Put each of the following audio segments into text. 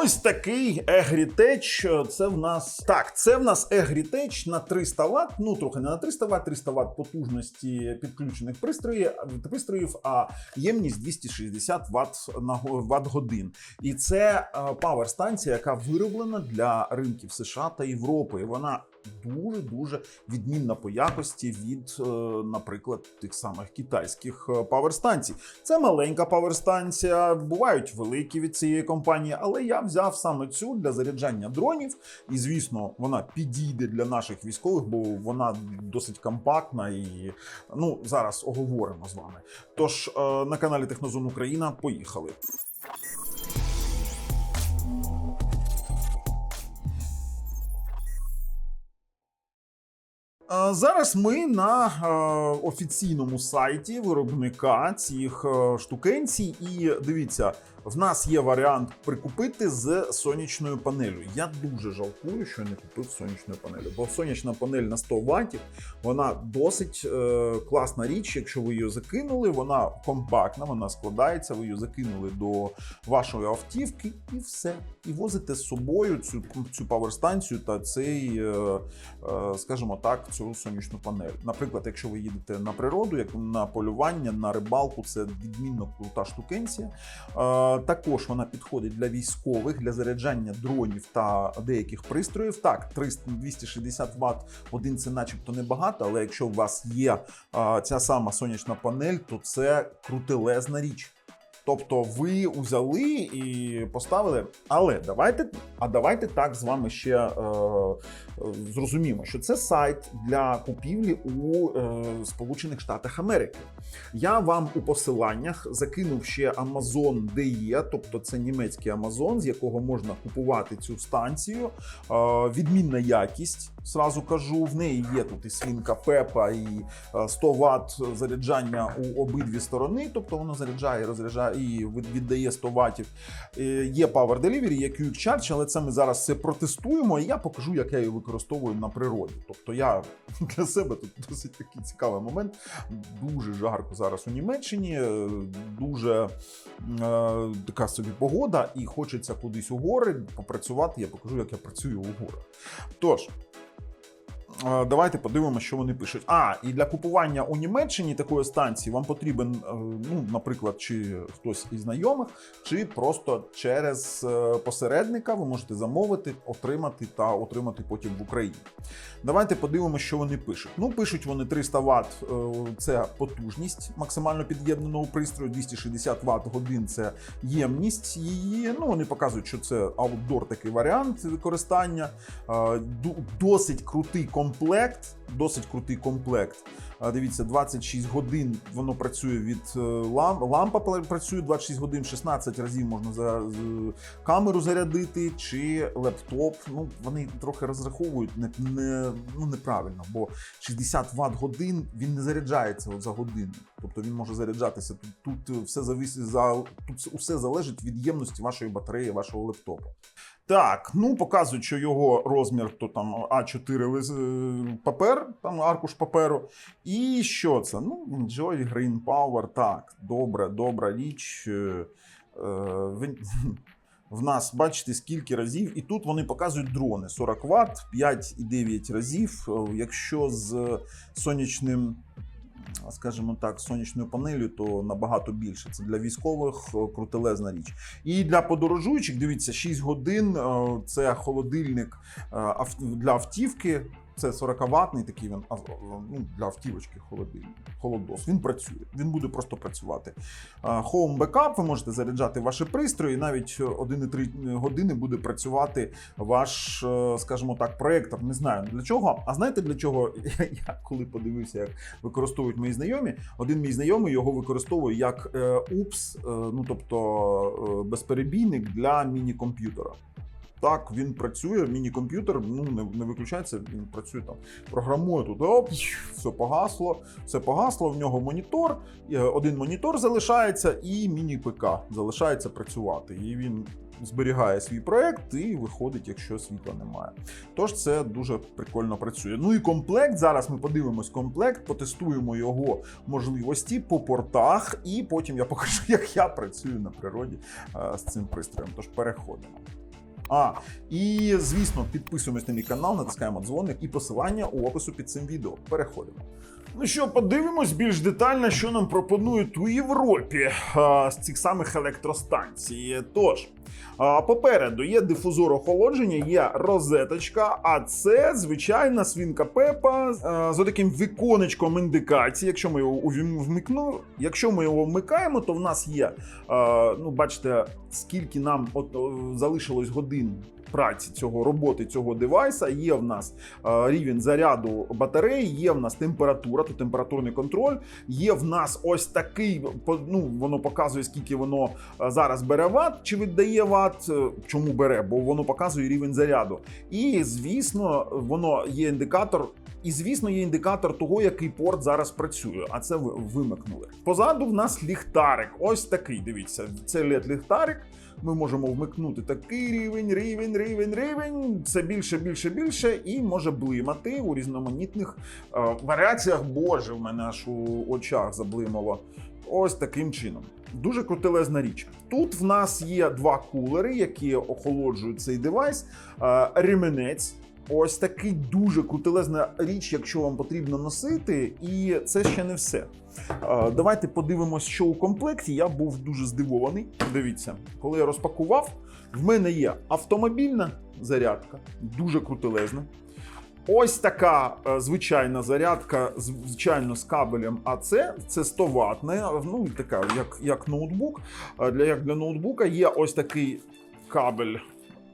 Ось такий Егрітеч. Це в нас так, це в нас Егрітеч на 300 Вт. Ну трохи не на 300 Вт, 300 Вт потужності підключених пристроїв, пристроїв, а ємність 260 Вт на Вт годин. І це павер станція, яка вироблена для ринків США та Європи. Вона дуже дуже відмінна по якості від, е, наприклад, тих самих китайських павер станцій. Це маленька паверстанція, бувають великі від цієї компанії, але я взяв саме цю для заряджання дронів. І звісно, вона підійде для наших військових, бо вона досить компактна і ну зараз оговоримо з вами. Тож е, на каналі Технозон Україна поїхали. Зараз ми на офіційному сайті виробника цих штукенцій, і дивіться, в нас є варіант прикупити з сонячною панелью. Я дуже жалкую, що не купив сонячну панелю, бо сонячна панель на 100 ваттів, вона досить е, класна річ. Якщо ви її закинули, вона компактна, вона складається. Ви її закинули до вашої автівки, і все. І возите з собою цю, цю паверстанцію та цей, е, е, скажімо так, цю сонячну панель. Наприклад, якщо ви їдете на природу, як на полювання, на рибалку, це відмінно крута штукенція. Е, Також вона підходить для військових, для заряджання дронів та деяких пристроїв. Так, 300, 260 Вт один це начебто небагато, але якщо у вас є ця сама сонячна панель, то це крутелезна річ. Тобто ви взяли і поставили. Але давайте, а давайте так з вами ще е, е, зрозуміємо, що це сайт для купівлі у е, Сполучених Штатах Америки. Я вам у посиланнях закинув ще Amazon DE, тобто це німецький Amazon, з якого можна купувати цю станцію. Е, відмінна якість. Сразу кажу, в неї є тут і свінка Пепа, і е, 100 Вт заряджання у обидві сторони, тобто воно заряджає, розряджає і віддає 100 Вт. Є Power Delivery, є Quick Charge, але це ми зараз все протестуємо, і я покажу, як я її використовую на природі. Тобто я для себе тут досить такий цікавий момент. Дуже жарко зараз у Німеччині, е, дуже е, така собі погода, і хочеться кудись у гори попрацювати. Я покажу, як я працюю у горах. Тож. Е, Давайте подивимося, що вони пишуть. А, і для купування у Німеччині такої станції вам потрібен, е, ну, наприклад, чи хтось із знайомих, чи просто через е, посередника ви можете замовити, отримати та отримати потім в Україні. Давайте подивимося, що вони пишуть. Ну, пишуть вони 300 Вт це потужність максимально під'єднаного пристрою, 260 Вт годин це ємність її. Ну, вони показують, що це аутдор такий варіант використання. Е, Досить крутий комплект. Досить крутий комплект. Дивіться, 26 годин воно працює від е, лам, лампа працює 26 годин, 16 разів можна за камеру зарядити чи лептоп. Ну вони трохи розраховують не, не ну неправильно, бо 60 Вт годин він не заряджається от за годину. Тобто він може заряджатися тут. Тут все зависить за тут усе залежить від ємності вашої батареї, вашого лептопу. Так, ну показують, що його розмір то там А4 е, папер, там аркуш паперу. І що це? Ну, Enjoy Green Power. Так, добре, добра річ. Е, е, В нас бачите, скільки разів, і тут вони показують дрони 40 Вт, 5,9 разів. Е, Якщо з сонячним, скажімо так, сонячною панелью, то набагато більше. Це для військових крутелезна річ. І для подорожуючих, дивіться, 6 годин це холодильник для автівки. Це 40-ваттний такий він ну, для автівочки. Холодос. Він працює. Він буде просто працювати. Е, Home Backup, ви можете заряджати ваші пристрої. Навіть 1,3 години буде працювати ваш, е, скажімо так, проєктор. Не знаю для чого. А знаєте для чого? Я коли подивився, як використовують мої знайомі, один мій знайомий його використовує як е, УПС, е, ну тобто е, безперебійник для міні-комп'ютера. Так, він працює, міні-комп'ютер ну, не, не виключається, він працює там, програмує тут, оп, все погасло, все погасло, в нього монітор, е, один монітор залишається, і міні-ПК залишається працювати. І він зберігає свій проект і виходить, якщо світла немає. Тож це дуже прикольно працює. Ну і комплект. Зараз ми подивимось комплект, потестуємо його можливості по портах, і потім я покажу, як я працюю на природі е, з цим пристроєм. Тож переходимо. А, і звісно, підписуємось на мій канал, натискаємо дзвоник і посилання у опису під цим відео. Переходимо. Ну що, подивимось більш детально, що нам пропонують у Європі а, з цих самих електростанцій. Тож, а, попереду є дифузор охолодження, є розеточка, а це звичайна свінка Пепа а, з таким віконечком індикації. Якщо ми його вмикну, якщо ми його вмикаємо, то в нас є, а, ну бачите, скільки нам от, залишилось годин. Праці цього роботи цього девайса є в нас е, рівень заряду батареї, є в нас температура, тут температурний контроль. Є в нас ось такий ну воно показує, скільки воно е, зараз бере ват, чи віддає ват. Е, Чому бере? Бо воно показує рівень заряду. І звісно, воно є індикатор. І звісно, є індикатор того, який порт зараз працює, а це ви вимикнули. Позаду в нас ліхтарик. Ось такий. Дивіться, це led ліхтарик. Ми можемо вмикнути такий рівень, рівень, рівень, рівень. Це більше, більше, більше, і може блимати у різноманітних е, варіаціях. Боже, в мене аж у очах заблимало. Ось таким чином. Дуже крутелезна річ. Тут в нас є два кулери, які охолоджують цей девайс. Е, Ременець. Ось такий дуже крутелезна річ, якщо вам потрібно носити, і це ще не все. Давайте подивимось, що у комплекті. Я був дуже здивований. Дивіться, коли я розпакував, в мене є автомобільна зарядка, дуже крутелезна. Ось така е, звичайна зарядка, звичайно, з кабелем АЦ. Це 100 ватна, ну така, як, як ноутбук. Е, Для як для ноутбука є ось такий кабель.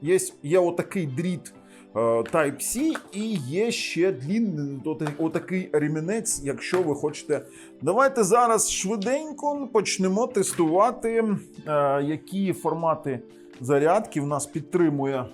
Є, є отакий дріт. Е, Type-C і є ще длінний ота- отакий ремінець, якщо ви хочете. Давайте зараз швиденько почнемо тестувати, е, які формати зарядки в нас підтримує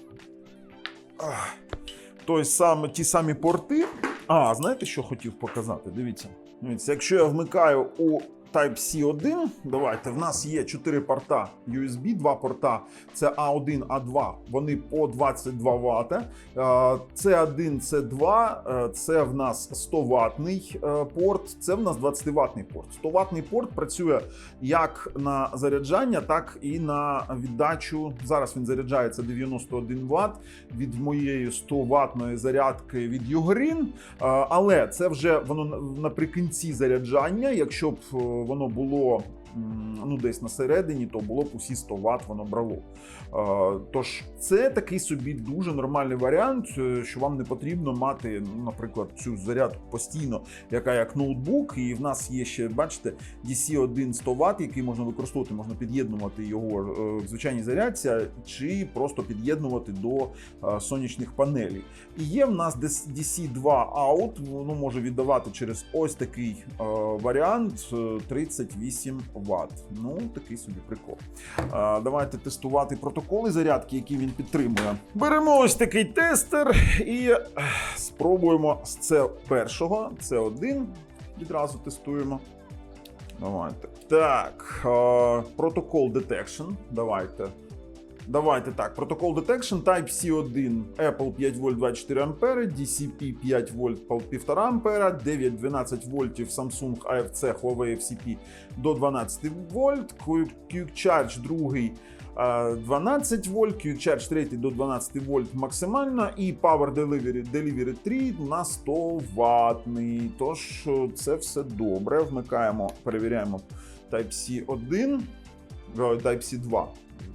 той саме, ті самі порти. А, знаєте, що хотів показати? Дивіться. Дивіться, якщо я вмикаю у Type-C 1, давайте, в нас є 4 порта USB, 2 порта це A1, A2, вони по 22 Вт. C1, C2, е, це в нас 100 ватний е, порт, це в нас 20 ватний порт. 100 ватний порт працює як на заряджання, так і на віддачу. Зараз він заряджається 91 Вт від моєї 100 ватної зарядки від Югрін. Е, Але це вже воно наприкінці заряджання. Якщо б е, воно було ну десь на середині, то було б усі 100 Вт воно брало. Тож це такий собі дуже нормальний варіант, е, що вам не потрібно мати, наприклад, цю зарядку постійно, яка як ноутбук, і в нас є ще, бачите, DC1 100 Вт, який можна використовувати, можна під'єднувати його е, в звичайній зарядці, чи просто під'єднувати до сонячних панелей. І є в нас DC2 out, воно може віддавати через ось такий е, варіант е, 38 Вт. Ну, такий собі прикол. А, Давайте тестувати протоколи зарядки, які він підтримує. Беремо ось такий тестер і спробуємо з це першого. Це один. Відразу тестуємо. Давайте. Так, протокол detection. Давайте. Давайте так. Протокол Detection Type-C 1, Apple 5 вольт 24 ампери, DCP 5 вольт 1,5 ампера, 9-12 вольтів Samsung AFC Huawei FCP до 12 вольт, Quick Charge 2 е, 12 вольт, Quick Charge 3 до 12 вольт максимально, і Power Delivery, Delivery 3 на 100 ватний. Тож е, це все добре. Вмикаємо, перевіряємо Type-C 1,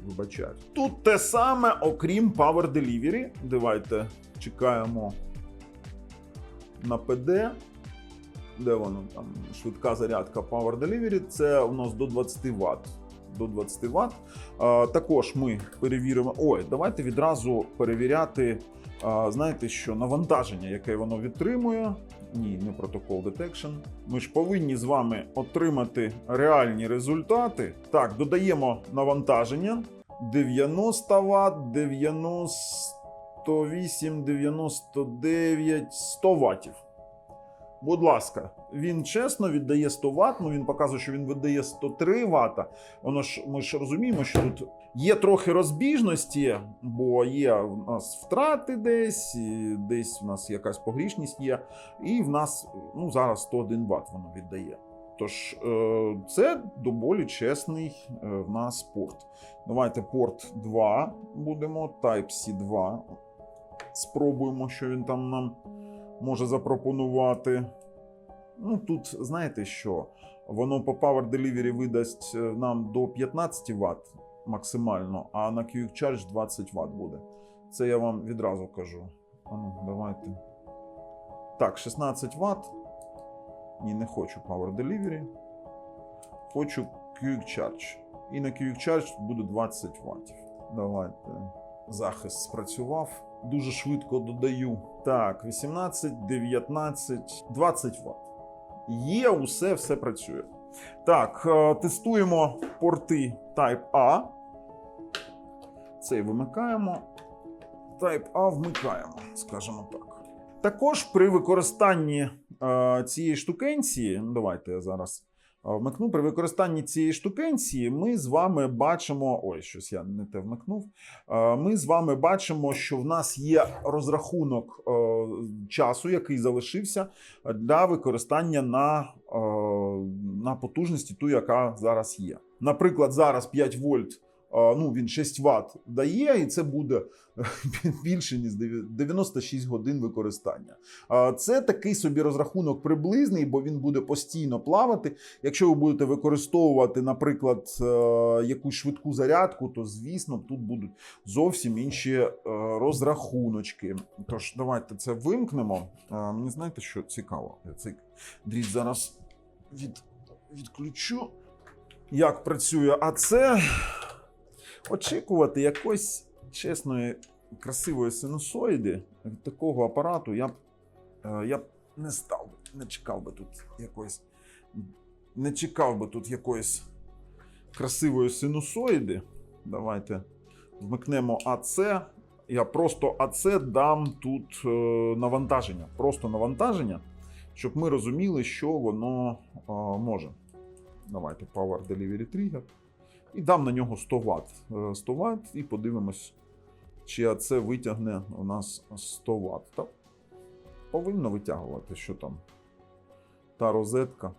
е, Type-C 2. Вибачаю. Тут те саме, окрім Power Delivery. Давайте чекаємо на ПД. Де воно там? Швидка зарядка Power Delivery. Це у нас до 20 Вт. До 20 Вт. А, також ми перевіримо. Ой, давайте відразу перевіряти. А, знаєте що, навантаження, яке воно відтримує. Ні, не протокол detection. Ми ж повинні з вами отримати реальні результати. Так, додаємо навантаження. 90 Вт, 98, 99, 100 Вт. Будь ласка, він чесно віддає 100 Вт, ну він показує, що він видає 103 Вт. Воно ж ми ж розуміємо, що тут є трохи розбіжності, бо є в нас втрати десь, десь в нас якась погрішність є, і в нас ну зараз 101 Вт воно віддає. Тож е, це доволі чесний е, в нас порт. Давайте порт 2 будемо, Type-C 2. Спробуємо, що він там нам може запропонувати. Ну, тут, знаєте що? Воно по Power Delivery видасть е, нам до 15 Вт максимально, а на Quick Charge 20 Вт буде. Це я вам відразу кажу. А ну, давайте. Так, 16 Вт. Ні, не хочу Power Delivery. Хочу Quick Charge. І на Quick Charge буде 20 Вт. Давайте. Захист спрацював. Дуже швидко додаю. Так, 18, 19, 20 Вт. Є, усе, все працює. Так, е, тестуємо порти Type A. Цей вимикаємо. Type A вмикаємо, скажімо так. Також при використанні е, цієї штукенції, ну, давайте я зараз е, вмикну. При використанні цієї штукенції ми з вами бачимо. Ой, щось я не те вмикнув. Е, Ми з вами бачимо, що в нас є розрахунок е, часу, який залишився для використання на, е, на потужності, ту, яка зараз є. Наприклад, зараз 5 вольт. Е, Ну, він 6 Вт дає, і це буде більше ніж 96 годин використання. Це такий собі розрахунок приблизний, бо він буде постійно плавати. Якщо ви будете використовувати, наприклад, е, якусь швидку зарядку, то звісно тут будуть зовсім інші е, розрахуночки. Тож, давайте це вимкнемо. Е, Мені знаєте, що цікаво? Я цей дріт зараз від, відключу. Як працює, а це очікувати якоїсь чесної, красивої синусоїди від такого апарату я б, е, я б не став не чекав би тут якоїсь, не чекав би тут якоїсь красивої синусоїди. Давайте вмикнемо АЦ. Я просто АЦ дам тут е, навантаження, просто навантаження, щоб ми розуміли, що воно е, може. Давайте Power Delivery Trigger. І дам на нього 100 Вт. 100 Вт і подивимось, чи АЦ витягне у нас 100 Вт. Та повинно витягувати, що там. Та розетка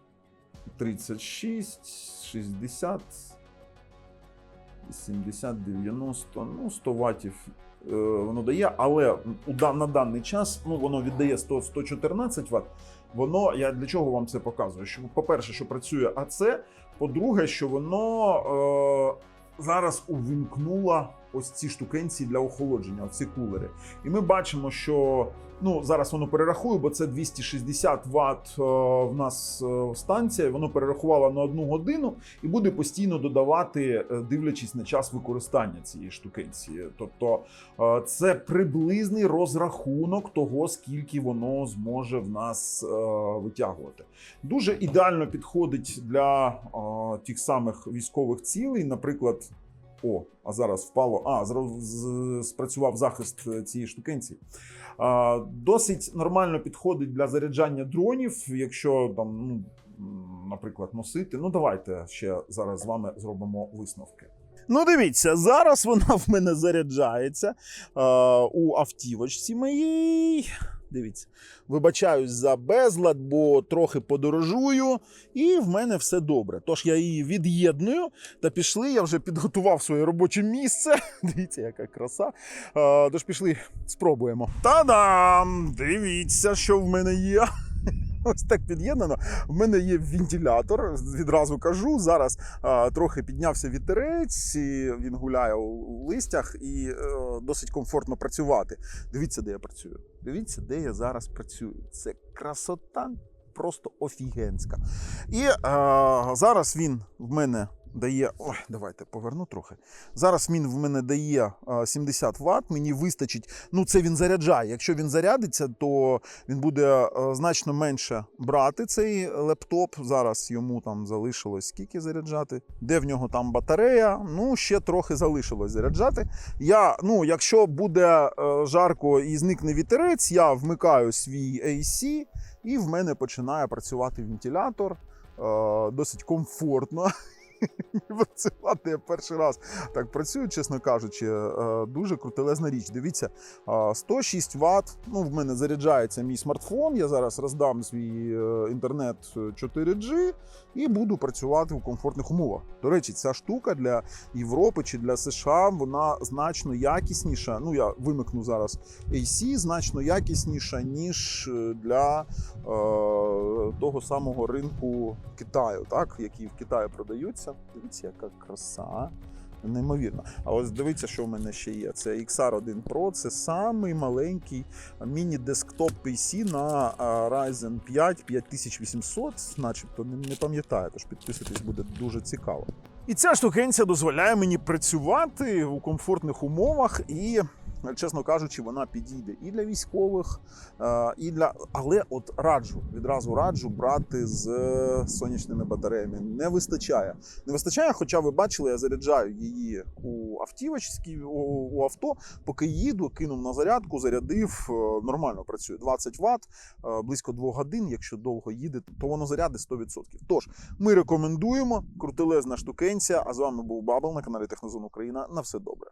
36, 60, 70, 90, ну 100 ватів е, воно дає, але на даний час ну, воно віддає 100, 114 Вт. Воно, я для чого вам це показую? Що, по-перше, що працює АЦ, по-друге, що воно е, зараз увімкнуло ось ці штукенці для охолодження, ці кулери. І ми бачимо, що ну, зараз воно перерахує, бо це 260 Вт е, в нас е, станція, воно перерахувало на одну годину і буде постійно додавати, е, дивлячись на час використання цієї штукенції. Тобто це приблизний розрахунок того, скільки воно зможе в нас витягувати. Дуже ідеально підходить для тих самих військових цілей, наприклад. О, а зараз впало. А, спрацював захист е, цієї штукенції. А, Досить нормально підходить для заряджання дронів, якщо там, ну, наприклад, носити. Ну, давайте ще зараз з вами зробимо висновки. Ну, дивіться, зараз вона в мене заряджається е, у автівочці моїй. Дивіться, вибачаюсь за безлад, бо трохи подорожую, і в мене все добре. Тож я її від'єдную та пішли. Я вже підготував своє робоче місце. Дивіться, яка краса. Тож пішли, спробуємо. Та-дам! Дивіться, що в мене є. Ось так під'єднано. В мене є вентилятор, відразу кажу. Зараз а, трохи піднявся вітерець, і він гуляє у, листях і е, досить комфортно працювати. Дивіться, де я працюю. Дивіться, де я зараз працюю. Це красота просто офігенська. І е, зараз він в мене дає. Ой, давайте поверну трохи. Зараз він в мене дає е, 70 Вт. Мені вистачить. Ну, це він заряджає. Якщо він зарядиться, то він буде е, значно менше брати цей лептоп. Зараз йому там залишилось скільки заряджати. Де в нього там батарея? Ну, ще трохи залишилось заряджати. Я, ну, якщо буде е, жарко і зникне вітерець, я вмикаю свій AC, і в мене починає працювати вентилятор. Е, досить комфортно. працювати. Я перший раз так працюю, чесно кажучи. Е, Дуже крутелезна річ. Дивіться, е, 106 Вт. Ну, в мене заряджається мій смартфон. Я зараз роздам свій е, інтернет 4G і буду працювати в комфортних умовах. До речі, ця штука для Європи чи для США вона значно якісніша. Ну, я вимикну зараз AC, значно якісніша, ніж е, для е, того самого ринку Китаю, так, які в Китаї продаються. Дивіться, яка краса. Неймовірно. А ось дивіться, що в мене ще є. Це XR1 Pro, це самий маленький міні-десктоп PC на Ryzen 5 5800, начебто не, пам'ятаю, тож підписуйтесь, буде дуже цікаво. І ця штукенця дозволяє мені працювати у комфортних умовах і. Чесно кажучи, вона підійде і для військових, е, і для але от раджу відразу раджу брати з сонячними батареями. Не вистачає. Не вистачає, хоча ви бачили, я заряджаю її у автівочці, у, авто. Поки їду, кинув на зарядку, зарядив. е, Нормально працює 20 Вт, е, близько 2 годин. Якщо довго їде, то воно зарядить 100%. Тож ми рекомендуємо крутелезна штукенція. А з вами був Бабл на каналі Технозон Україна. На все добре.